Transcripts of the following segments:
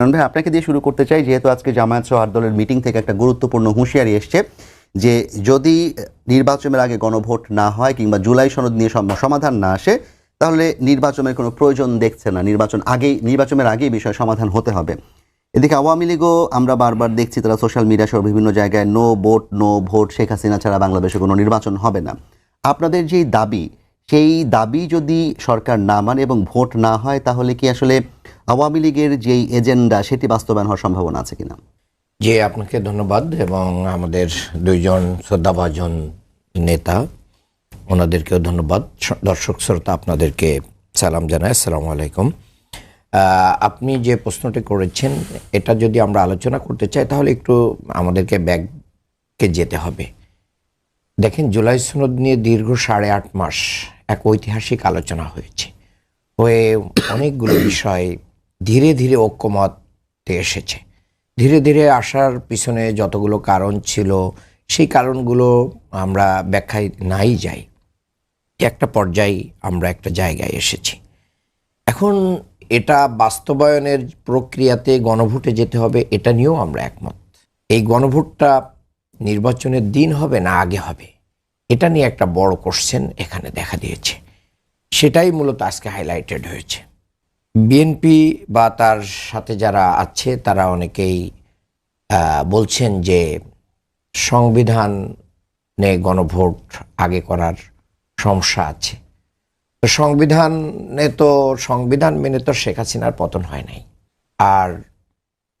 কারণ ভাই, আপনাকে দিয়ে শুরু করতে চাই, যেহেতু আজকে জামায়াত সহ আট দলের মিটিং থেকে একটা গুরুত্বপূর্ণ হুঁশিয়ারি এসছে যে যদি নির্বাচনের আগে গণভোট না হয় কিংবা জুলাই সনদ নিয়ে সম- সমাধান না আসে, তাহলে নির্বাচনের কোনো প্রয়োজন দেখছে না। নির্বাচন আগেই নির্বাচনের আগেই বিষয় সমাধান হতে হবে। এদিকে আওয়ামী লীগও আমরা বারবার দেখছি, তারা সোশ্যাল মিডিয়া সহ বিভিন্ন জায়গায় no vote no vote Sheikh Hasina ছাড়া বাংলাদেশে কোনো নির্বাচন হবে না। আপনাদের যেই দাবি, সেই দাবি যদি সরকার না মানে এবং ভোট না হয়, তাহলে কি আসলে আওয়ামী লীগের যেই এজেন্ডা, সেটি বাস্তবায়ন হওয়ার সম্ভাবনা আছে কিনা? জি, আপনাকে ধন্যবাদ এবং আমাদের দুইজন শ্রদ্ধাভাজন নেতা, ওনাদেরকেও ধন্যবাদ। দর্শক শ্রোতা, আপনাদেরকে সালাম জানাই। আসসালামু আলাইকুম। আপনি যে প্রশ্নটি করেছেন, এটা যদি আমরা আলোচনা করতে চাই, তাহলে একটু আমাদেরকে ব্যাগকে যেতে হবে। দেখেন, জুলাই সনদ নিয়ে দীর্ঘ সাড়ে আট মাস এক ঐতিহাসিক আলোচনা হয়েছে। হয়ে অনেকগুলো বিষয় ধীরে ধীরে ঐক্যমতে এসেছে। ধীরে ধীরে আসার পিছনে যতগুলো কারণ ছিল, সেই কারণগুলো আমরা ব্যাখ্যায় নাই যাই। একটা পর্যায়ে আমরা একটা জায়গায় এসেছি। এখন এটা বাস্তবায়নের প্রক্রিয়াতে গণভোটে যেতে হবে, এটা নিয়েও আমরা একমত। এই গণভোটটা নির্বাচনের দিন হবে না আগে হবে? এটা নিয়ে একটা বড় কোশ্চেন এখানে দেখা দিয়েছে। সেটাই মূলত আজকে হাইলাইটেড হয়েছে। বিএনপি বা তার সাথে যারা আছে, তারা অনেকেই বলছেন যে সংবিধানে গণভোট আগে করার সমস্যা আছে। তো সংবিধানে তো, সংবিধান মেনে তো শেখ হাসিনার পতন হয় নাই। আর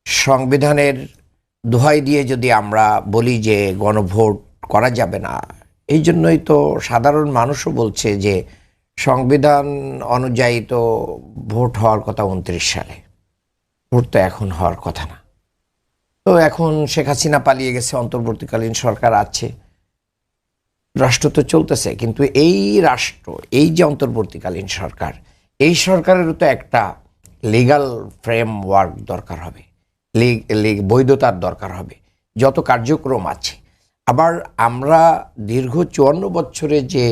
সংবিধানের দোহাই দিয়ে যদি আমরা বলি যে গণভোট করা যাবে না, এই জন্যই তো সাধারণ মানুষও বলছে যে সংবিধান অনুযায়ী তো ভোট হওয়ার কথা উনত্রিশ সালে। ভোট তো এখন হওয়ার কথা না। তো এখন শেখ হাসিনা পালিয়ে গেছে, অন্তর্বর্তীকালীন সরকার আছে। রাষ্ট্র তো চলতেছে, কিন্তু এই রাষ্ট্র, এই যে অন্তর্বর্তীকালীন সরকার, এই সরকারেরও তো একটা লিগাল ফ্রেমওয়ার্ক দরকার হবে বৈধতার দরকার হবে, যত কার্যক্রম আছে। আবার আমরা দীর্ঘ চুয়ান্ন বছরে যে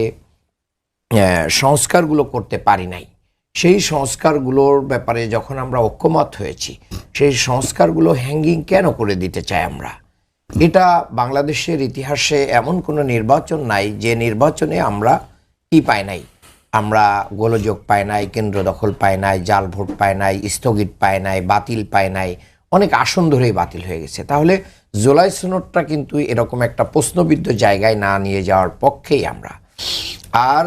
সংস্কারগুলো করতে পারি নাই। সেই সংস্কারগুলোর ব্যাপারে যখন আমরা ঐক্যমত হয়েছি, সেই সংস্কারগুলো হ্যাঙ্গিং কেন করে দিতে চাই আমরা? এটা বাংলাদেশের ইতিহাসে এমন কোনো নির্বাচন নাই, যে নির্বাচনে আমরা কি পাই নাই? আমরা গোলযোগ পাই নাই, কেন্দ্র দখল পাই নাই, জাল ভোট পাই নাই, স্থগিত পাই নাই, বাতিল পাই নাই, অনেক আসন ধরেই বাতিল হয়ে গেছে। তাহলে জুলাই সনদটা কিন্তু এরকম একটা প্রশ্নবিদ্ধ জায়গায় না নিয়ে যাওয়ার পক্ষেই আমরা। আর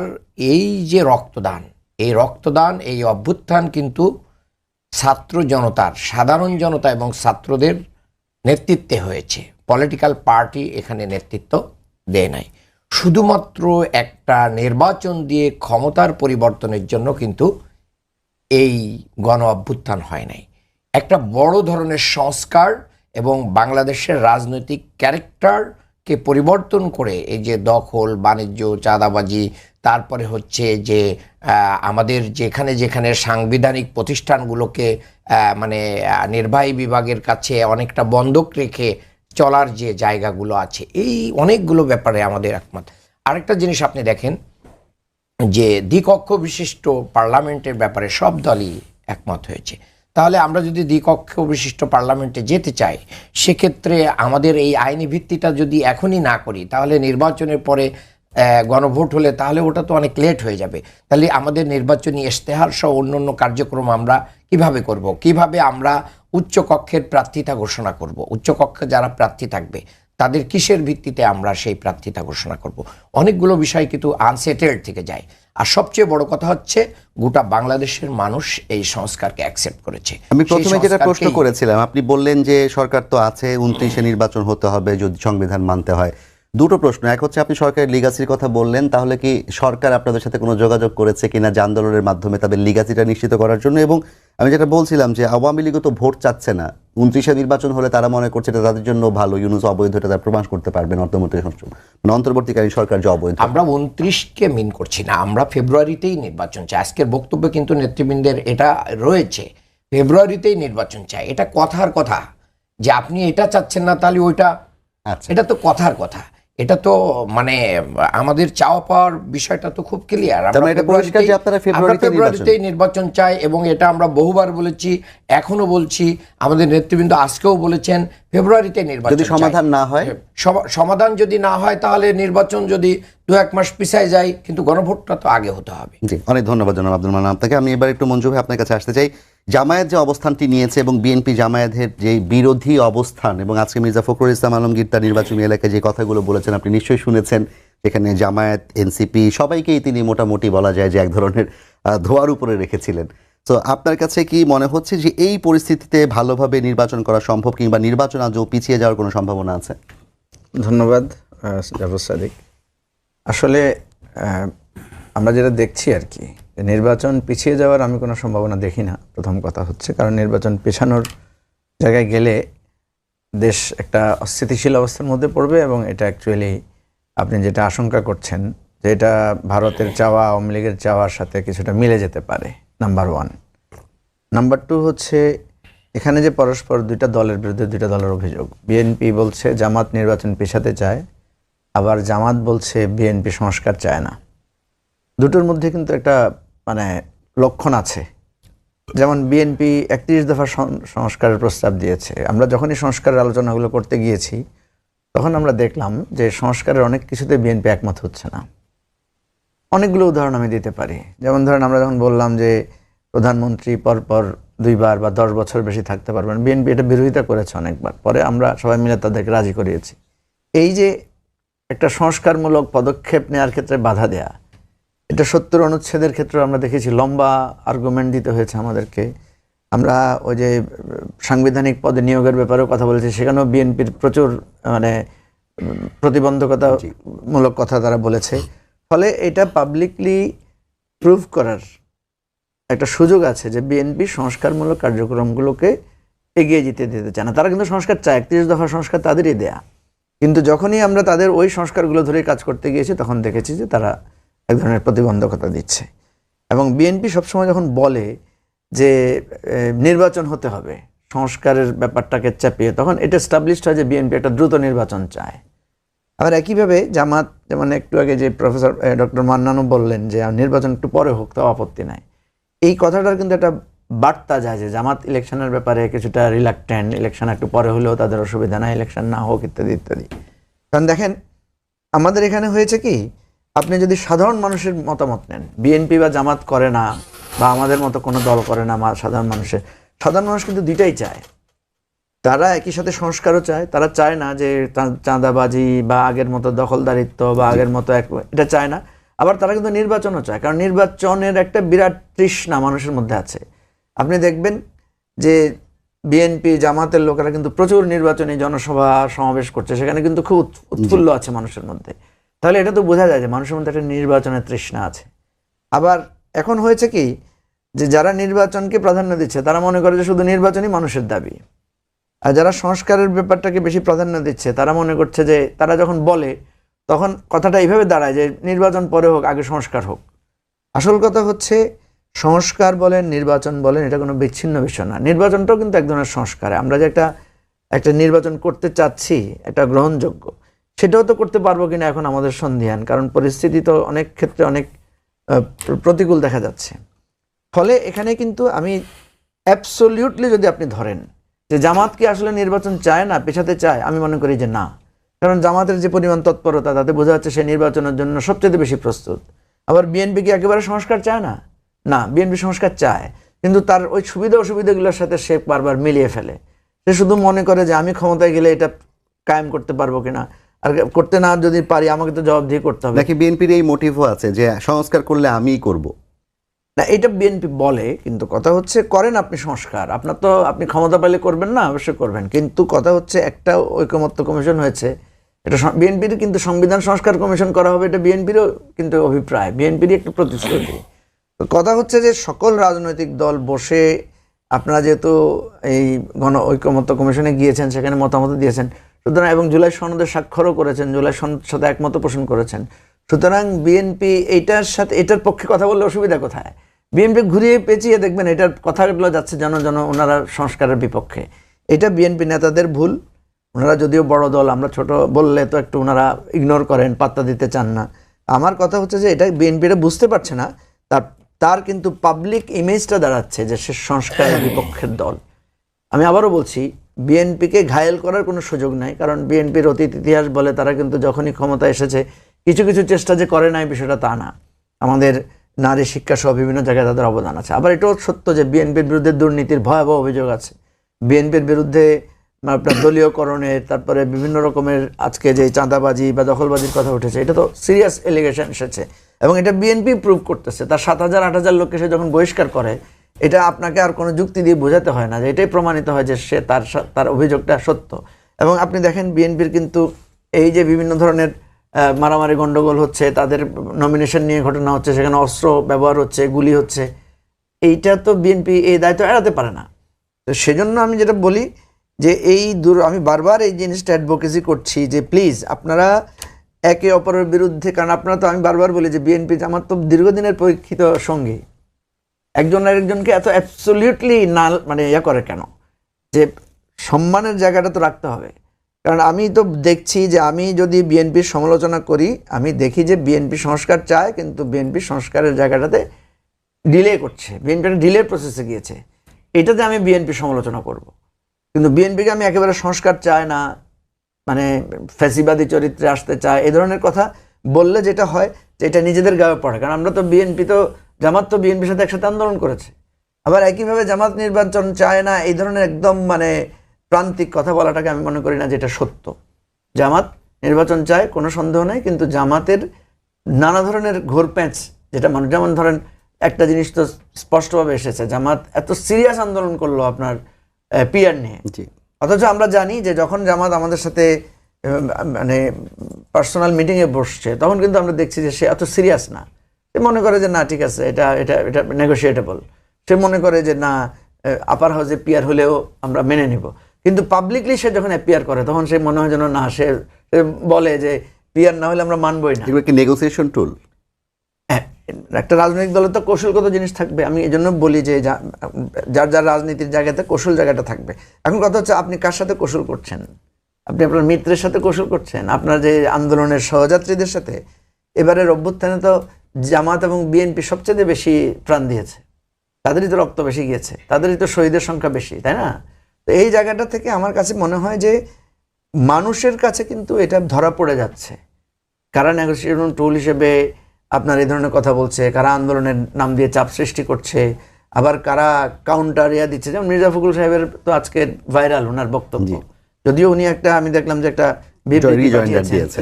এই যে রক্তদান, এই রক্তদান, এই অভ্যুত্থান কিন্তু ছাত্র জনতার, সাধারণ জনতা এবং ছাত্রদের নেতৃত্বে হয়েছে। পলিটিক্যাল পার্টি এখানে নেতৃত্ব দেয় নাই। শুধুমাত্র একটা নির্বাচন দিয়ে ক্ষমতার পরিবর্তনের জন্য কিন্তু এই গণ অভ্যুত্থান হয় নাই। একটা বড় ধরনের সংস্কার এবং বাংলাদেশের রাজনৈতিক ক্যারেক্টারকে পরিবর্তন করে এই যে দখল, বাণিজ্য, চাঁদাবাজি, তারপরে হচ্ছে যে আমাদের যেখানে যেখানে সাংবিধানিক প্রতিষ্ঠানগুলোকে মানে নির্বাহী বিভাগের কাছে অনেকটা বন্ধক রেখে চলার যে জায়গাগুলো আছে, এই অনেকগুলো ব্যাপারে আমাদের একমত। আরেকটা জিনিস আপনি দেখেন যে দ্বিকক্ষ বিশিষ্ট পার্লামেন্টের ব্যাপারে সব দলই একমত হয়েছে। তাহলে আমরা যদি দ্বিকক্ষ বিশিষ্ট পার্লামেন্টে যেতে চাই, সেক্ষেত্রে আমাদের এই আইনি ভিত্তিটা যদি এখনই না করি, তাহলে নির্বাচনের পরে গণভোট হলে তাহলে ওটা তো অনেক লেট হয়ে যাবে। তাহলে আমাদের নির্বাচনী ইশতেহার সহ অন্য অন্য কার্যক্রম আমরা কীভাবে করব? কীভাবে আমরা উচ্চ কক্ষের প্রার্থিতা ঘোষণা করব? উচ্চ কক্ষে যারা প্রার্থী থাকবে, তাদের কিসের ভিত্তিতে আমরা সেই প্রার্থিতা ঘোষণা করব? অনেকগুলো বিষয় কিন্তু আনসেটেলড থেকে যায়। আর সবচেয়ে বড় কথা হচ্ছে গোটা বাংলাদেশের মানুষ এই সংস্কারকে অ্যাকসেপ্ট করেছে। আমি প্রথমে যেটা প্রশ্ন করেছিলাম আপনি বললেন যে সরকার তো আছে উনত্রিশে নির্বাচন হতে হবে যদি সংবিধান মানতে হয়। দুটো প্রশ্ন এক হচ্ছে আপনি সরকারের লিগাসির কথা বললেন তাহলে কি সরকার আপনাদের সাথে কোনো যোগাযোগ করেছে কিনা যে আন্দোলনের মাধ্যমে তাদের লিগাসিটা নিশ্চিত করার জন্য? এবং আমি যেটা বলছিলাম যে আওয়ামী লীগও তো ভোট চাচ্ছে না। উনত্রিশে নির্বাচন হলে তারা মনে করছে এটা তাদের জন্য ভালো ইউনুস অবৈধ এটা তারা প্রমাণ করতে পারবেন অন্তর্বর্তী মানে অন্তর্বর্তীকালীন সরকার যে অবৈধ। আমরা উনত্রিশকে মিন করছি না আমরা ফেব্রুয়ারিতেই নির্বাচন চাই। আজকের বক্তব্য কিন্তু নেতৃবৃন্দের এটা রয়েছে ফেব্রুয়ারিতেই নির্বাচন চাই। এটা কথার কথা। যে আপনি এটা চাচ্ছেন না তাহলে ওইটা আচ্ছা। এটা তো কথার কথা। এটা তো মানে আমাদের চাওয়া পাওয়ার বিষয়টা তো খুব ক্লিয়ার মানে আপনারা ফেব্রুয়ারিতে ফেব্রুয়ারিতেই নির্বাচন। চাই এবং এটা আমরা বহুবার বলেছি এখনও বলছি আমাদের নেতৃবৃন্দ আজকেও বলেছেন ফেব্রুয়ারিতে নির্বাচন যদি সমাধান না হয়? সমাধান যদি না হয় তাহলে নির্বাচন যদি দু এক মাস পিছায় যায় কিন্তু গণভোটটা তো আগে হতে হবে। জি অনেক ধন্যবাদ জনাব আব্দুল মান্নান আপনাকে। আমি এবার একটু মঞ্জু ভাই আপনার কাছে আসতে চাই। জামায়াত যে অবস্থানটি নিয়েছে এবং বিএনপি জামায়াতের যে বিরোধী অবস্থান এবং আজকে মির্জা ফখরুল ইসলাম আলমগীর তার নির্বাচনী এলাকায় যে কথাগুলো বলেছেন আপনি নিশ্চয়ই শুনেছেন, যেখানে জামায়াত এনসিপি সবাইকেই তিনি মোটামুটি বলা যায় যে এক ধরনের ধোয়ার উপরে রেখেছিলেন। তো আপনার কাছে কি মনে হচ্ছে যে এই পরিস্থিতিতে ভালোভাবে নির্বাচন করা সম্ভব কিংবা নির্বাচন আজও পিছিয়ে যাওয়ার কোনো সম্ভাবনা আছে? ধন্যবাদ সাদিক। আসলে আমরা যেটা দেখছি আর কি নির্বাচন পিছিয়ে যাওয়ার আমি কোনো সম্ভাবনা দেখি না, প্রথম কথা হচ্ছে। কারণ নির্বাচন পেছানোর জায়গায় গেলে দেশ একটা অস্থিতিশীল অবস্থার মধ্যে পড়বে এবং এটা অ্যাকচুয়ালি আপনি যেটা আশঙ্কা করছেন যে এটা ভারতের চাওয়া, আওয়ামী লীগের চাওয়ার সাথে কিছুটা মিলে যেতে পারে নাম্বার ওয়ান নাম্বার টু হচ্ছে এখানে যে পরস্পর দুইটা দলের বিরুদ্ধে দুইটা দলের অভিযোগ। বিএনপি বলছে জামাত নির্বাচন পেছাতে চায়, আবার জামাত বলছে বিএনপি সংস্কার চায় না। দুটোর মধ্যে কিন্তু একটা মানে লক্ষণ আছে। যেমন বিএনপি একত্রিশ দফা সংস্কারের প্রস্তাব দিয়েছে। আমরা যখনই সংস্কারের আলোচনাগুলো করতে গিয়েছি, তখন আমরা দেখলাম যে সংস্কারের অনেক কিছুতে বিএনপি একমত হচ্ছে না। অনেকগুলো উদাহরণ আমি দিতে পারি। যেমন ধরেন আমরা যখন বললাম যে প্রধানমন্ত্রী পরপর দুইবার বা দশ বছর বেশি থাকতে পারবেন বিএনপি এটা বিরোধিতা করেছে অনেকবার। পরে আমরা সবাই মিলে তাদেরকে রাজি করিয়েছি। এই যে একটা সংস্কারমূলক পদক্ষেপ নেওয়ার ক্ষেত্রে বাধা দেয়া এটা সত্তর অনুচ্ছেদের ক্ষেত্রে আমরা দেখেছি লম্বা আর্গুমেন্ট দিতে হয়েছে আমাদেরকে। আমরা ওই যে সাংবিধানিক পদে নিয়োগের ব্যাপারেও কথা বলেছি, সেখানেও বিএনপির প্রচুর মানে প্রতিবন্ধকতামূলক কথা তারা বলেছে। ফলে এটা পাবলিকলি প্রুভ করার একটা সুযোগ আছে যে বিএনপি সংস্কারমূলক কার্যক্রমগুলোকে এগিয়ে যেতে দিতে চায় না। তারা কিন্তু সংস্কার চায়, একত্রিশ দফা সংস্কার তাদেরই দেয়া। কিন্তু যখনই আমরা তাদের ওই সংস্কারগুলো ধরে কাজ করতে গিয়েছি, তখন দেখেছি যে তারা এক ধরনের প্রতিবন্ধকতা দিচ্ছে। এবং বিএনপি সবসময় যখন বলে যে নির্বাচন হতে হবে, সংস্কারের ব্যাপারটাকে চাপিয়ে, তখন এটা স্টাবলিশড হয় যে বিএনপি একটা দ্রুত নির্বাচন চায়। আবার একইভাবে জামাত, যেমন একটু আগে যে প্রফেসর ডক্টর মান্নানও বললেন যে নির্বাচন একটু পরে হোক, তাও আপত্তি নাই। এই কথাটার কিন্তু একটা বার্তা যায় যে, জামাত ইলেকশনের ব্যাপারে কিছুটা রিলাক্টেন্ট ইলেকশন একটু পরে হলেও তাদের অসুবিধা নাই, ইলেকশন না হোক, ইত্যাদি ইত্যাদি। কারণ দেখেন, আমাদের এখানে হয়েছে কি আপনি যদি সাধারণ মানুষের মতামত নেন বিএনপি বা জামাত করে না বা আমাদের মতো কোনো দল করে না সাধারণ মানুষের সাধারণ মানুষ কিন্তু দুইটাই চায়। তারা একই সাথে সংস্কারও চায় তারা চায় না যে চাঁদাবাজি বা আগের মতো দখলদারিত্ব বা আগের মতো এক এটা চায় না। আবার তারা কিন্তু নির্বাচনও চায় কারণ নির্বাচনের একটা বিরাট তৃষ্ণা মানুষের মধ্যে আছে। আপনি দেখবেন যে বিএনপি জামাতের লোকেরা কিন্তু প্রচুর নির্বাচনী জনসভা সমাবেশ করছে সেখানে কিন্তু খুব উৎ- উৎফুল্ল আছে মানুষের মধ্যে। তাহলে এটা তো বোঝা যায় যে মানুষের মধ্যে একটা নির্বাচনের তৃষ্ণা আছে। আবার এখন হয়েছে কি যে যারা নির্বাচনকে প্রাধান্য দিচ্ছে, তারা মনে করে যে শুধু নির্বাচনই মানুষের দাবি। আর যারা সংস্কারের ব্যাপারটাকে বেশি প্রাধান্য দিচ্ছে, তারা মনে করছে যে তারা যখন বলে, তখন কথাটা এইভাবে দাঁড়ায় যে নির্বাচন পরে হোক, আগে সংস্কার হোক। আসল কথা হচ্ছে, সংস্কার বলেন, নির্বাচন বলেন, এটা কোনো বিচ্ছিন্ন বিষয় না। নির্বাচনটাও কিন্তু এক ধরনের সংস্কার। আমরা যে একটা একটা নির্বাচন করতে চাচ্ছি, একটা গ্রহণযোগ্য। সেটাও তো করতে পারব কিনা এখন আমাদের সন্ধিহান, কারণ পরিস্থিতি তো অনেক ক্ষেত্রে অনেক প্রতিকূল দেখা যাচ্ছে। ফলে এখানে কিন্তু আমি অ্যাবসলিউটলি যদি আপনি ধরেন যে জামাত কি আসলে নির্বাচন চায় না, পেছাতে চায়, আমি মনে করি যে না। কারণ জামাতের যে পরিমাণ তৎপরতা, তাতে বোঝা যাচ্ছে সে নির্বাচনের জন্য সবচেয়ে বেশি প্রস্তুত। আবার বিএনপি কি একেবারে সংস্কার চায় না? না বিএনপি সংস্কার চায়। কিন্তু তার ওই সুবিধা অসুবিধাগুলোর সাথে সে বারবার মিলিয়ে ফেলে। সে শুধু মনে করে যে আমি ক্ষমতায় গেলে এটা কায়েম করতে পারব কিনা। আর করতে না যদি পারি আমাকে তো জবাবদিহি করতে হবে। নাকি বিএনপির এই মোটিভও আছে যে সংস্কার করলে আমিই করব? না এটা বিএনপি বলে কিন্তু কথা হচ্ছে করেন আপনি সংস্কার। আপনার তো আপনি ক্ষমতা পেলে করবেন না অবশ্যই করবেন। কিন্তু কথা হচ্ছে একটা ঐকমত্য কমিশন হয়েছে এটা বিএনপির কিন্তু সংবিধান সংস্কার কমিশন করা হবে এটা বিএনপিরও কিন্তু অভিপ্রায় বিএনপিরই একটা প্রতিশ্রুতি। কথা হচ্ছে যে সকল রাজনৈতিক দল বসে আপনারা যেহেতু এই গণ ঐকমত্য কমিশনে গিয়েছেন সেখানে মতামত দিয়েছেন সুতরাং, এবং জুলাই সনদে স্বাক্ষরও করেছেন, জুলাই সনদের সাথে একমত পোষণ করেছেন। সুতরাং, বিএনপি এইটার সাথে, এটার পক্ষে কথা বললে অসুবিধা কোথায়? বিএনপি ঘুরিয়ে পেঁচিয়ে দেখবেন, এটার কথাগুলো যাচ্ছে যেন যেন ওনারা সংস্কারের বিপক্ষে। এটা বিএনপি নেতাদের ভুল। ওনারা যদিও বড় দল, আমরা ছোট, বললে তো একটু ওনারা ইগনোর করেন, পাত্তা দিতে চান না। আমার কথা হচ্ছে যে, এটা বিএনপিটা বুঝতে পারছে না, তার তার কিন্তু পাবলিক ইমেজটা দাঁড়াচ্ছে যে সে সংস্কারের বিপক্ষের দল। আমি আবারও বলছি বিএনপিকে ঘায়েল করার কোনো সুযোগ নাই, কারণ বিএনপির অতীত ইতিহাস বলে তারা কিন্তু যখনই ক্ষমতা এসেছে, কিছু কিছু চেষ্টা যে করে নাই বিষয়টা তা না। আমাদের নারী শিক্ষা সহ বিভিন্ন জায়গায় তাদের অবদান আছে। আবার এটাও সত্য যে বিএনপির বিরুদ্ধে দুর্নীতির ভয়াবহ অভিযোগ আছে। বিএনপির বিরুদ্ধে আপনার দলীয়করণের তারপরে বিভিন্ন রকমের আজকে যে চাঁদাবাজি বা দখলবাজির কথা উঠেছে, এটা তো সিরিয়াস এলিগেশন এসেছে। এবং এটা বিএনপি প্রুভ করতেছে। তার সাত হাজার, আট হাজার লোককে সে যখন বহিষ্কার করে এটা আপনাকে আর কোনো যুক্তি দিয়ে বোঝাতে হয় না যে এটাই প্রমাণিত হয় যে সে তার তার অভিযোগটা সত্য। এবং আপনি দেখেন বিএনপির কিন্তু এই যে বিভিন্ন ধরনের মারামারি গন্ডগোল হচ্ছে, তাদের নমিনেশন নিয়ে ঘটনা হচ্ছে, সেখানে অস্ত্র ব্যবহার হচ্ছে, গুলি হচ্ছে, এইটা তো বিএনপি এই দায়িত্ব এড়াতে পারে না। তো সেজন্য আমি যেটা বলি যে এই দূর আমি বারবার এই জিনিসটা অ্যাডভোকেসি করছি যে প্লিজ আপনারা একে অপরের বিরুদ্ধে, কারণ আপনারা তো আমি বারবার বলি যে বিএনপি আমার তো দীর্ঘদিনের পরীক্ষিত সঙ্গী। একজন আরেকজনকে এত অ্যাবসলিউটলি না মানে ইয়া করে কেন? যে সম্মানের জায়গাটা তো রাখতে হবে। কারণ আমি তো দেখছি যে আমি যদি বিএনপির সমালোচনা করি, আমি দেখি যে বিএনপি সংস্কার চায়, কিন্তু বিএনপি সংস্কারের জায়গাটাতে ডিলে করছে। বিএনপি ডিলে প্রসেসে গিয়েছে। এটাতে আমি বিএনপি সমালোচনা করব। কিন্তু বিএনপিকে আমি একেবারে সংস্কার চায় না মানে ফ্যাসিবাদী চরিত্রে আসতে চায়, এ ধরনের কথা বললে যেটা হয়, যে এটা নিজেদের গায়ে পড়ে। কারণ আমরা তো বিএনপি তো জামাত তো বিএনপির সাথে একসাথে আন্দোলন করেছে। আবার একইভাবে জামাত নির্বাচন চায় না এই ধরনের একদম মানে প্রান্তিক কথা বলাটাকে আমি মনে করি না যে এটা সত্য। জামাত নির্বাচন চায় কোনো সন্দেহ নেই কিন্তু জামাতের নানা ধরনের ঘোর প্যাঁচ যেটা মানুষ যেমন ধরেন একটা জিনিস তো স্পষ্টভাবে এসেছে জামাত এত সিরিয়াস আন্দোলন করল আপনার পিয়ার নিয়ে। জি। অথচ আমরা জানি যে যখন জামাত আমাদের সাথে মানে পার্সোনাল মিটিংয়ে বসছে তখন কিন্তু আমরা দেখছি যে সে এত সিরিয়াস না। মনে করে যে না ঠিক আছে এটা এটা এটা নেগোসিয়েটেবল সে মনে করে যে না আপার হাউসে পিয়ার হলেও আমরা মেনে নিব। কিন্তু পাবলিকলি সে যখন অ্যাপিয়ার করে তখন সে মনে হয় যেন না সে বলে যে পিয়ার না হলে আমরা মানবই না। এগুলো কি নেগোসিয়েশন টুল হ্যাঁ, একটা রাজনৈতিক দলের তো কৌশলগত জিনিস থাকবে। আমি এই জন্য বলি যে যা- যার যার রাজনীতির জায়গাতে কৌশল জায়গাটা থাকবে। এখন কথা হচ্ছে আপনি কার সাথে কৌশল করছেন? আপনি আপনার মিত্রের সাথে কৌশল করছেন? আপনার যে আন্দোলনের সহযাত্রীদের সাথে? এবারের অভ্যুত্থানে তো জামাত এবং বিএনপি সবচেয়ে বেশি প্রাণ দিয়েছে। তাদেরই তো রক্ত বেশি গিয়েছে তাদেরই তো শহীদের সংখ্যা বেশি তাই না? তো এই জায়গাটা থেকে আমার কাছে মনে হয় যে মানুষের কাছে কিন্তু এটা ধরা পড়ে যাচ্ছে। কারা নেগোসিয়েশন টুল হিসেবে আপনার এই ধরনের কথা বলছে কারা আন্দোলনের নাম দিয়ে চাপ সৃষ্টি করছে আবার কারা কাউন্টার ইয়া দিচ্ছে? যেমন মির্জা ফখরুল সাহেবের তো আজকে ভাইরাল ওনার বক্তব্য। যদিও উনি একটা আমি দেখলাম যে একটা।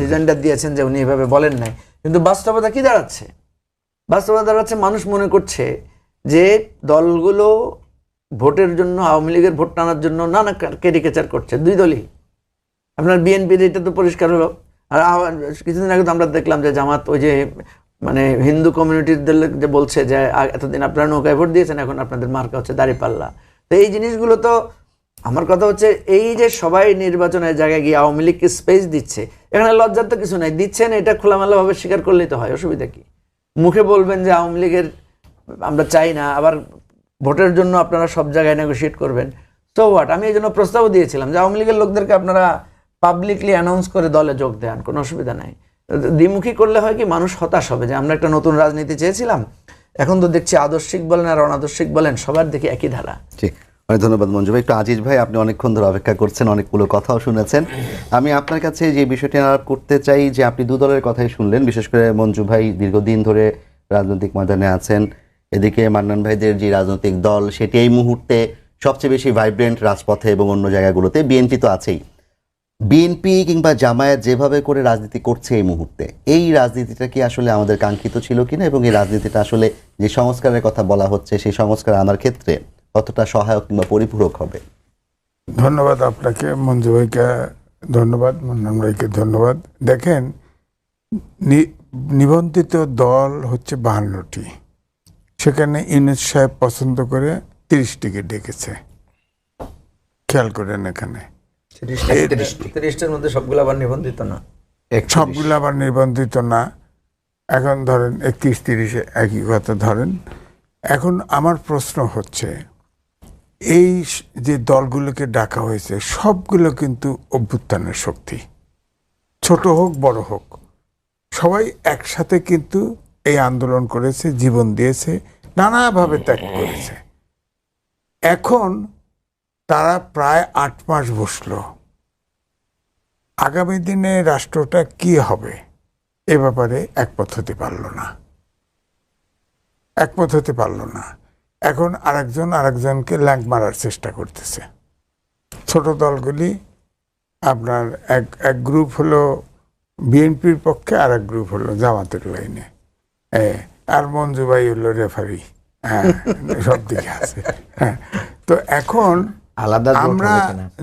রিজেন্ডার দিয়েছেন যে উনি এভাবে বলেন নাই। কিন্তু বাস্তবতা কি দাঁড়াচ্ছে? বাস্তবতা দাঁড়াচ্ছে, মানুষ মনে করছে যে দলগুলো ভোটের জন্য, আওয়ামী লীগের ভোট টানার জন্য নানা কেরিকেচার করছে, দুই দলই। আপনার বিএনপির এটা তো পরিষ্কার হলো। আর কিছুদিন আগে তো আমরা দেখলাম যে জামাত, ওই যে মানে হিন্দু কমিউনিটির যে বলছে যে এতদিন আপনারা নৌকায় ভোট দিয়েছেন, এখন আপনাদের মার্কা হচ্ছে দাঁড়িপাল্লা। তো এই জিনিসগুলো তো, আমার কথা হচ্ছে এই যে সবাই নির্বাচনের জায়গায় গিয়ে আওয়ামী লীগকে স্পেস দিচ্ছে, এখানে লজ্জার তো কিছু নাই। দিচ্ছেন এটা খোলামেলাভাবে স্বীকার করলেই তো হয়, অসুবিধা কি? মুখে বলবেন যে আওয়ামী লীগের, আমরা চাই না, আবার ভোটের জন্য আপনারা সব জায়গায় নেগোশিয়েট করবেন। তো হোয়াট আমি এই জন্য প্রস্তাবও দিয়েছিলাম যে আওয়ামী লীগের লোকদেরকে আপনারা পাবলিকলি অ্যানাউন্স করে দলে যোগ দেন, কোনো অসুবিধা নাই। দ্বিমুখী করলে হয় কি, মানুষ হতাশ হবে যে আমরা একটা নতুন রাজনীতি চেয়েছিলাম, এখন তো দেখছি আদর্শিক বলেন আর অনাদর্শিক বলেন, সবার দেখি একই ধারা। জি অনেক ধন্যবাদ মঞ্জু ভাই। একটু আজিজ ভাই, আপনি অনেকক্ষণ ধরে অপেক্ষা করছেন, অনেকগুলো কথাও শুনেছেন। আমি আপনার কাছে যে বিষয়টি আলাপ করতে চাই, যে আপনি দু দলের কথাই শুনলেন, বিশেষ করে মঞ্জু ভাই দীর্ঘদিন ধরে রাজনৈতিক ময়দানে আছেন। এদিকে মান্নান ভাইদের যে রাজনৈতিক দল, সেটি এই মুহূর্তে সবচেয়ে বেশি ভাইব্রেন্ট রাজপথে এবং অন্য জায়গাগুলোতে বিএনপি তো আছেই। বিএনপি কিংবা জামায়াত যেভাবে করে রাজনীতি করছে এই মুহূর্তে, এই রাজনীতিটা কি আসলে আমাদের কাঙ্ক্ষিত ছিল কিনা এবং এই রাজনীতিটা আসলে যে সংস্কারের কথা বলা হচ্ছে, সেই সংস্কার আনার ক্ষেত্রে কতটা সহায়ক কিংবা পরিপূরক হবে? ধন্যবাদ আপনাকে মঞ্জু ভাইকে ধন্যবাদ মন্নান ভাইকে ধন্যবাদ। দেখেন নিবন্ধিত দল হচ্ছে বাহান্নটি। সেখানে ইউনুস সাহেব পছন্দ করে তিরিশটিকে ডেকেছে। খেয়াল করেন এখানে। তিরিশটার মধ্যে সবগুলো আবার নিবন্ধিত না? সবগুলো আবার নিবন্ধিত না। এখন ধরেন একত্রিশ তিরিশে একই কথা ধরেন। এখন আমার প্রশ্ন হচ্ছে এই যে দলগুলোকে ডাকা হয়েছে, সবগুলো কিন্তু অভ্যুত্থানের শক্তি। ছোট হোক, বড় হোক। সবাই একসাথে কিন্তু এই আন্দোলন করেছে, জীবন দিয়েছে, নানাভাবে ত্যাগ করেছে। এখন তারা প্রায় আট মাস বসল। আগামী দিনে রাষ্ট্রটা কি হবে, এ ব্যাপারে একমত হতে পারল না। একমত হতে পারল না। এখন আরেকজন আরেকজনকে ল্যাঙ্ক মারার চেষ্টা করতেছে। ছোট দলগুলি আপনার এক এক গ্রুপ হলো বিএনপির পক্ষে আর এক গ্রুপ হলো জামাতের লাইনে। আর মঞ্জু ভাই হলো রেফারি। হ্যাঁ সব দিকে আছে। হ্যাঁ তো এখন আলাদা আমরা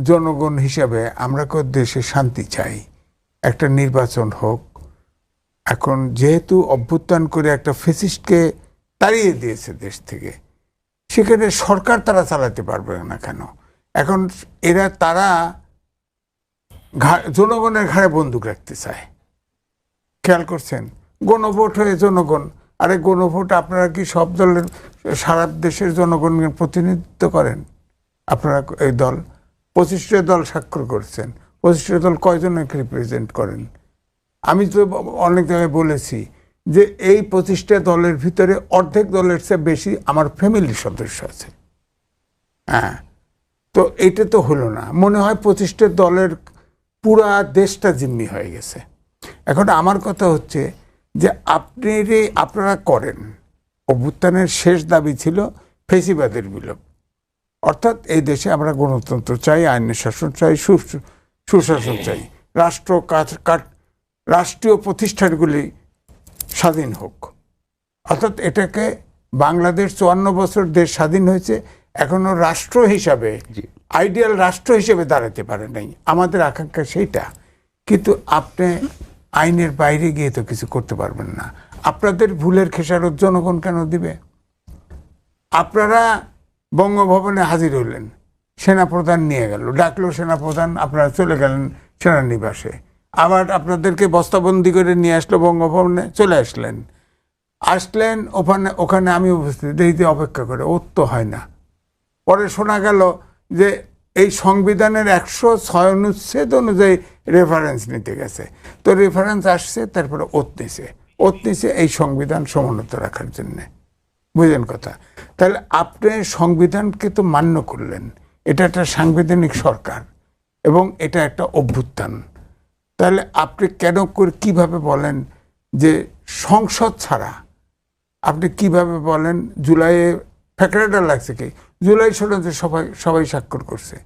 জনগণ হিসাবে আমরা কো দেশে শান্তি চাই। একটা নির্বাচন হোক। এখন যেহেতু অভ্যুত্থান করে একটা ফেসিস্টকে তাড়িয়ে দিয়েছে দেশ থেকে সেখানে সরকার তারা চালাতে পারবে না কেন? এখন এরা, তারা জনগণের ঘাড়ে বন্দুক রাখতে চায়। খেয়াল করছেন? গণভোট হয়ে জনগণ, আরে গণভোট আপনারা কি সব দলের, সারা দেশের জনগণের প্রতিনিধিত্ব করেন? আপনারা এই দল, পঁচিশটা দল স্বাক্ষর করছেন, পঁচিশটা দল কয়জনকে রিপ্রেজেন্ট করেন? আমি তো অনেক জায়গায় বলেছি যে এই পঁচিশটা দলের ভিতরে অর্ধেক দলের চেয়ে বেশি আমার ফ্যামিলির সদস্য আছে। হ্যাঁ তো এটা তো হলো না। মনে হয় পঁচিশটা দলের পুরা দেশটা জিম্মি হয়ে গেছে। এখন আমার কথা হচ্ছে যে আপনি আপনারা করেন। অভ্যুত্থানের শেষ দাবি ছিল ফেসিবাদের বিলোপ। অর্থাৎ এই দেশে আমরা গণতন্ত্র চাই আইনের শাসন চাই সুশাসন চাই। রাষ্ট্র কাট- রাষ্ট্রীয় প্রতিষ্ঠানগুলি স্বাধীন হোক। অর্থাৎ এটাকে বাংলাদেশ চুয়ান্ন বছর দেশ স্বাধীন হয়েছে এখনও রাষ্ট্র হিসাবে আইডিয়াল রাষ্ট্র হিসেবে দাঁড়াতে পারে নাই। আমাদের আকাঙ্ক্ষা সেইটা। কিন্তু আপনি আইনের বাইরে গিয়ে তো কিছু করতে পারবেন না। আপনাদের ভুলের খেসারত জনগণ কেন দিবে? আপনারা বঙ্গভবনে হাজির হলেন সেনাপ্রধান নিয়ে গেল ডাকলো সেনাপ্রধান আপনারা চলে গেলেন সেনানিবাসে। আবার আপনাদেরকে বস্তাবন্দি করে নিয়ে আসলো বঙ্গভবনে, চলে আসলেন। আসলেন, ওখানে ওখানে আমি উপস্থিত, দেরিতে অপেক্ষা করে, ওর তো হয় না। পরে শোনা গেল যে এই সংবিধানের একশো ছয় অনুচ্ছেদ অনুযায়ী রেফারেন্স নিতে গেছে। তো রেফারেন্স আসছে, তারপরে ওত নিছে। ওত নিছে এই সংবিধান সমুন্নত রাখার জন্যে। বুঝলেন কথা? তাহলে আপনি সংবিধানকে তো মান্য করলেন। এটা একটা সাংবিধানিক সরকার এবং এটা একটা অভ্যুত্থান। তাহলে আপনি কেন করে কীভাবে বলেন যে সংসদ ছাড়া? আপনি কীভাবে বলেন জুলাইয়ে ফ্যাকরাটা লাগছে কি? জুলাই সনদে সবাই সবাই স্বাক্ষর করছে।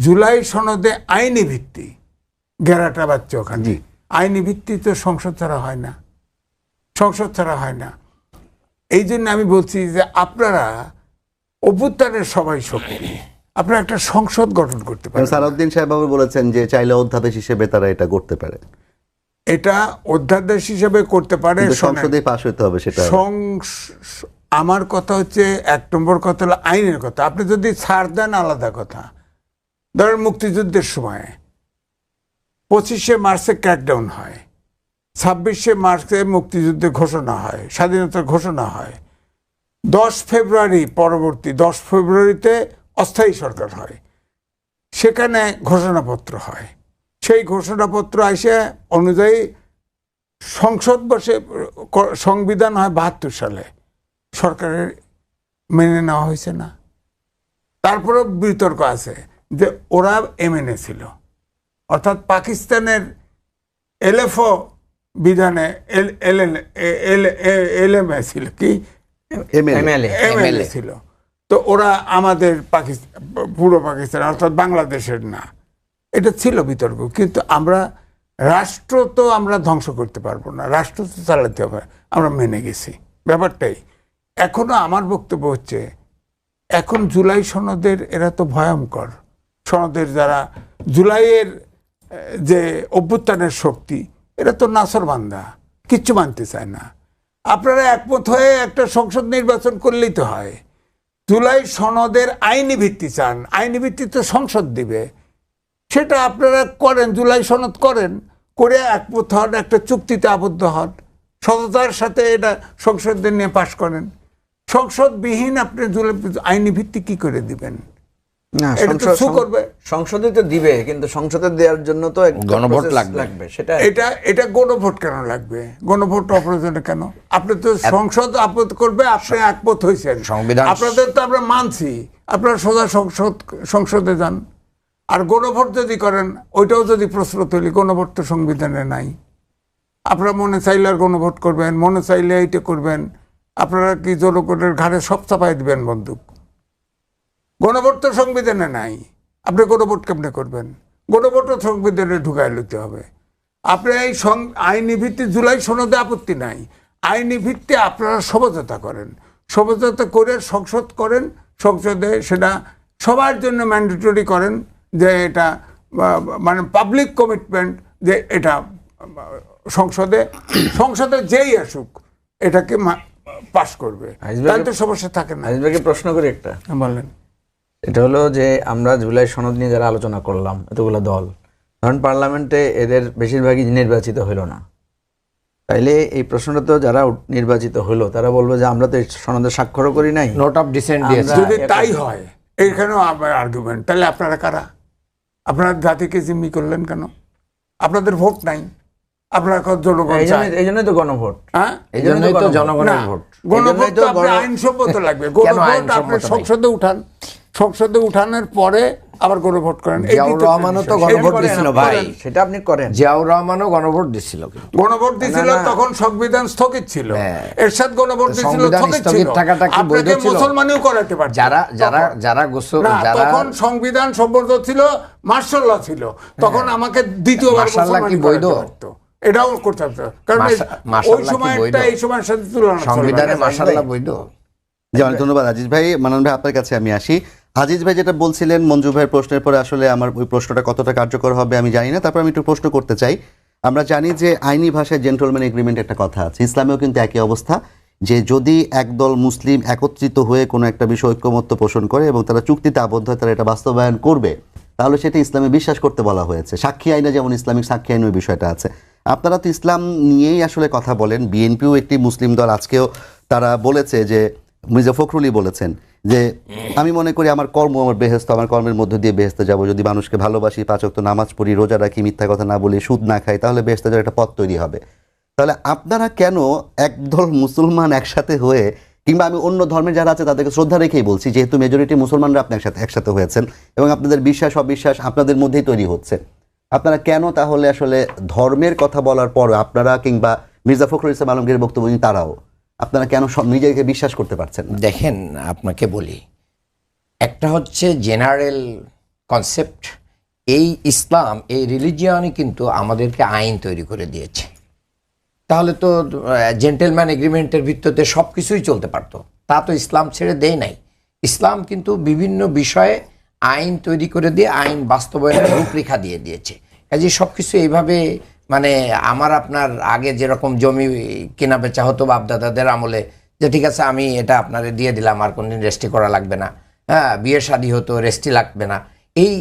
জুলাই সনদে আইনি ভিত্তি গেরাটা বাচ্চা ওখানে। আইনি ভিত্তি তো সংসদ ছাড়া হয় না। সংসদ ছাড়া হয় না। এই জন্য আমি বলছি যে আপনারা অভ্যুত্থানের সবাই শক্তি। আপনারা একটা সংসদ গঠন করতে পারেন। সারাউদ্দিন সাহেব আবার বলেছেন যে চাইলে অধ্যাদেশ হিসেবে তারা এটা করতে পারে। এটা অধ্যাদেশ হিসেবে করতে পারে সংসদে পাশ হতে হবে সেটা। আমার কথা হচ্ছে এক নম্বর কথা হলো আইনের কথা। আপনি যদি ছাড় দেন আলাদা কথা। ধরেন মুক্তিযুদ্ধের সময় পঁচিশে মার্চে ক্র্যাকডাউন হয় ছাব্বিশে মার্চে মুক্তিযুদ্ধে ঘোষণা হয় স্বাধীনতার ঘোষণা হয়। দশ ফেব্রুয়ারি পরবর্তী দশ ফেব্রুয়ারিতে অস্থায়ী সরকার হয় সেখানে ঘোষণাপত্র হয় সেই ঘোষণাপত্র আসে অনুযায়ী সংসদ বসে সংবিধান হয় বাহাত্তর সালে সরকারের মেনে নেওয়া হয়েছে না তারপরেও বিতর্ক আছে যে ওরা এমএনএ ছিল অর্থাৎ পাকিস্তানের এলএফও বিধানে এল এল এল এল এম এ ছিল কি এমএলএ ছিল তো ওরা আমাদের পাকিস্তান পুরো পাকিস্তান, অর্থাৎ বাংলাদেশের না। এটা ছিল বিতর্ক, কিন্তু আমরা, রাষ্ট্র তো আমরা ধ্বংস করতে পারব না, রাষ্ট্র তো চালাতে হবে, আমরা মেনে গেছি। ব্যাপারটাই এখনও আমার বক্তব্য হচ্ছে, এখন জুলাই সনদের, এরা তো ভয়ঙ্কর, সনদের যারা জুলাইয়ের যে অভ্যুত্থানের শক্তি, এরা তো নাসরবান্দা কিচ্ছু মানতে চায় না। আপনারা একমত হয়ে একটা সংসদ নির্বাচন করলেই তো হয়। জুলাই সনদের আইনি ভিত্তি চান। আইনি ভিত্তি তো সংসদ দিবে। সেটা আপনারা করেন, জুলাই সনদ করেন, করে একমত হন, একটা চুক্তিতে আবদ্ধ হন। সততার সাথে এটা সংসদে নিয়ে পাশ করেন। সংসদবিহীন আপনি জুলাই আইনি ভিত্তি কী করে দিবেন? এটা তো সংসদ- করবে। সংসদে তো দিবে কিন্তু সংসদে দেওয়ার জন্য তো গণভোট লাগবে। সেটা এটা এটা গণভোট কেন লাগবে? গণভোট অপ্রয়োজনে কেন? আপনি তো সংসদ করবে আপনি একমত হয়েছেন। সংবিধান- আপনাদের তো আমরা মানছি। আপনারা সোজা সংসদ সংসদে যান। আর গণভোট যদি করেন ওইটাও যদি প্রশ্ন তৈরি গণভোট তো সংবিধানে নাই। আপনারা মনে চাইলে আর গণভোট করবেন মনে চাইলে এইটা করবেন। আপনারা কি জনগণের ঘাড়ে সব চাপাই দিবেন বন্দুক? গণভোট তো সংবিধানে নাই। আপনি গণভোট কেমনে করবেন? গণভোটও সংবিধানে ঢুকাই লইতে হবে। আপনি এই আইনি ভিত্তি জুলাই সনদে আপত্তি নাই। আইনি ভিত্তি আপনারা সমঝোতা করেন। সমঝোতা করে সংসদ করেন। সংসদে সেটা সবার জন্য ম্যান্ডেটরি করেন যে এটা মানে পাবলিক কমিটমেন্ট যে এটা সংসদে সংসদে যেই আসুক এটাকে পাশ করবে। তাহলে তো সমস্যা থাকে না। প্রশ্ন করি একটা। বলেন। এটা হলো যে আমরা জুলাই সনদ নিয়ে যারা আলোচনা করলাম এতগুলো দল ধরেন পার্লামেন্টে এদের বেশিরভাগই নির্বাচিত হলো না। তাইলে এই প্রশ্নটা তো যারা নির্বাচিত হলো তারা বলবে যে আমরা তো এই সনদে স্বাক্ষরও করি নাই। নোট অফ ডিসেন্ট যদি তাই হয় এইখানেও আমার আর্গুমেন্ট তাহলে আপনারা কারা? আপনারা জাতিকে জিম্মি করলেন কেন? আপনাদের ভোট নাই। আপনার কত জনগণ এই জন্যই তো গণভোট। হ্যাঁ? এই জন্যই তো জনগণের ভোট। গণভোট আইনসম্মত লাগবে। গণভোট আপনি সংসদে উঠান। সংসদে উঠানোর পরে আবার গণভোট করেন। জিয়াউর রহমানও তো গণভোট দিছিল ভাই। সেটা আপনি করেন। জিয়াউর রহমানও গণভোট দিছিল গণভোট দিছিল। তখন সংবিধান স্থগিত ছিল। হ্যাঁ। এরশাদ গণভোট দিছিল স্থগিত স্থগিত ছিল। থাকাটা কি বৈধ ছিল? মুসলমানও করাতে পারত যারা যারা যারা গোসল যারা তখন সংবিধান সম্বন্ধ ছিল মার্শাল ল ছিল তখন আমাকে দ্বিতীয়বার মার্শাল কি বৈধ? এটাও করতে পারতো। কারণ ওই সময়টা এই সময়ের সাথে তুলনা। সংবিধানে মাসাল্লাহ বৈধ? জি অনেক ধন্যবাদ আজিজ ভাই। মানন ভাই আপনার কাছে আমি আসি। আজিজ ভাই যেটা বলছিলেন, মঞ্জু ভাইয়ের প্রশ্নের পরে আসলে আমার ওই প্রশ্নটা কতটা কার্যকর হবে আমি জানি না। তারপর আমি একটু প্রশ্ন করতে চাই। আমরা জানি যে আইনি ভাষায় জেন্টলম্যান এগ্রিমেন্ট একটা কথা আছে। ইসলামেও কিন্তু একই অবস্থা যে যদি একদল মুসলিম একত্রিত হয়ে কোনো একটা বিষয় ঐক্যমত্য পোষণ করে এবং তারা চুক্তিতে আবদ্ধ হয় তারা এটা বাস্তবায়ন করবে, তাহলে সেটা ইসলামে বিশ্বাস করতে বলা হয়েছে। সাক্ষী আইনে যেমন ইসলামিক সাক্ষী আইনের বিষয়টা আছে। আপনারা তো ইসলাম নিয়েই আসলে কথা বলেন। বিএনপিও একটি মুসলিম দল। আজকেও তারা বলেছে যে মির্জা ফখরুলই বলেছেন যে আমি মনে করি আমার কর্ম আমার বেহেস্ত, আমার কর্মের মধ্য দিয়ে বেহেস্তে যাব। যদি মানুষকে ভালোবাসি পাচক তো নামাজ পড়ি, রোজা রাখি, মিথ্যা কথা না বলি, সুদ না খাই, তাহলে বেহেস্তে যাওয়ার একটা পথ তৈরি হবে। তাহলে আপনারা কেন একদল মুসলমান একসাথে হয়ে কিংবা আমি অন্য ধর্মের যারা আছে তাদেরকে শ্রদ্ধা রেখেই বলছি, যেহেতু মেজরিটি মুসলমানরা আপনি একসাথে একসাথে হয়েছেন এবং আপনাদের বিশ্বাস, অবিশ্বাস আপনাদের মধ্যেই তৈরি হচ্ছে। আপনারা কেন তাহলে আসলে ধর্মের কথা বলার পর আপনারা কিংবা মির্জা ফখরুল ইসলাম আলমগীর বক্তব্য তারাও আপনারা কেন সব নিজেকে বিশ্বাস করতে পারছেন দেখেন, আপনাকে বলি, একটা হচ্ছে জেনারেল কনসেপ্ট, এই ইসলাম, এই রিলিজিয়নই কিন্তু আমাদেরকে আইন তৈরি করে দিয়েছে। তাহলে তো জেন্টেলম্যান এগ্রিমেন্টের ভিত্তিতে সব কিছুই চলতে পারতো। তা তো ইসলাম ছেড়ে দেয় নাই। ইসলাম কিন্তু বিভিন্ন বিষয়ে আইন তৈরি করে দিয়ে আইন বাস্তবায়নের রূপরেখা দিয়ে দিয়েছে। কাজে সব কিছু এইভাবে মানে আমার আপনার আগে যেরকম জমি কেনা বেচা হতো বাপদাদাদের আমলে, যে ঠিক আছে আমি এটা আপনারে দিয়ে দিলাম, আর কোনদিন রেস্টি করা লাগবে না। হ্যাঁ বিয়ে শাদী হতো, রেস্টি লাগবে না। এই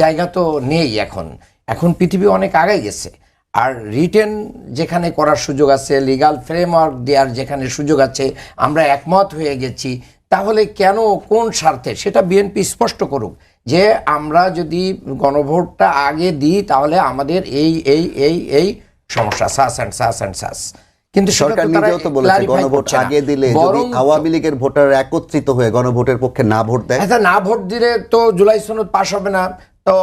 জায়গা তো নেই এখন। এখন পৃথিবী অনেক আগে গেছে। আর রিটেন যেখানে করার সুযোগ আছে, লিগাল ফ্রেমওয়ার্ক দেওয়ার যেখানে সুযোগ আছে, আমরা একমত হয়ে গেছি। তাহলে কেন কোন স্বার্থে? সেটা বিএনপি স্পষ্ট করুক। যে আমরা যদি গণভোটটা আগে দিই তাহলে আমাদের এই এই এই এই সমস্যা সাস অ্যান্ড সাস অ্যান্ড সাস। কিন্তু সরকার নিজেও তো বলেছে গণভোট আগে দিলে যদি আওয়ামী লীগের ভোটার একত্রিত হয়ে গণভোটের পক্ষে না ভোট দেয়। আচ্ছা না ভোট দিলে তো জুলাই সনদ পাশ হবে না। তো